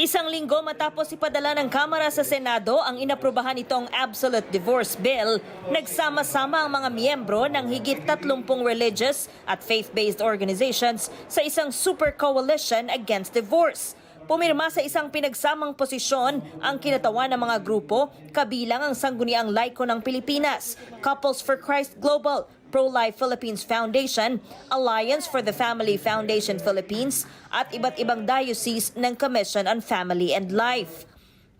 Isang linggo matapos ipadala ng Kamara sa Senado ang inaprubahan itong Absolute Divorce Bill, nagsama-sama ang mga miyembro ng higit 30 religious at faith-based organizations sa isang super coalition against divorce. Pumirma sa isang pinagsamang posisyon ang kinatawan ng mga grupo, kabilang ang Sangguniang Laiko ng Pilipinas, Couples for Christ Global, Pro-Life Philippines Foundation, Alliance for the Family Foundation Philippines, at iba't ibang diocese ng Commission on Family and Life.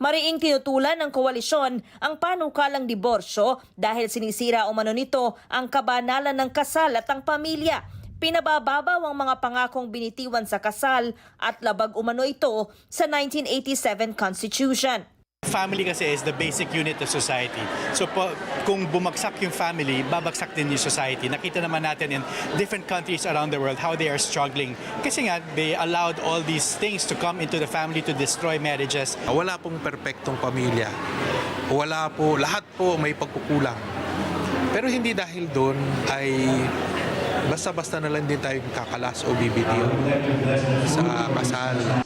Mariing tinutulan ng koalisyon ang panukalang diborsyo dahil sinisira umano nito ang kabanalan ng kasal at ang pamilya. Pinabababaw ang mga pangakong binitiwan sa kasal at labag umano ito sa 1987 Constitution. Family kasi is the basic unit of society. So po, kung bumagsak yung family, babagsak din yung society. Nakita naman natin in different countries around the world how they are struggling. Kasi nga, they allowed all these things to come into the family to destroy marriages. Wala pong perpektong pamilya. Wala po, lahat po may pagkukulang. Pero hindi dahil doon ay basta-basta na lang din tayo kakalas o bibitiw sa kasal.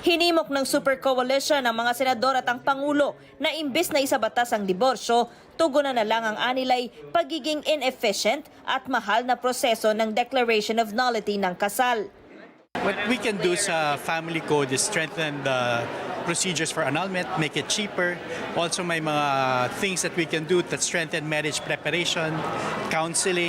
Hinimok ng Super Coalition ang mga senador at ang Pangulo na imbis na isabatas ang diborsyo, tugunan na lang ang anilay pagiging inefficient at mahal na proseso ng declaration of nullity ng kasal. What we can do sa family code is strengthen the procedures for annulment, make it cheaper. Also may mga things that we can do that strengthen marriage preparation, counseling,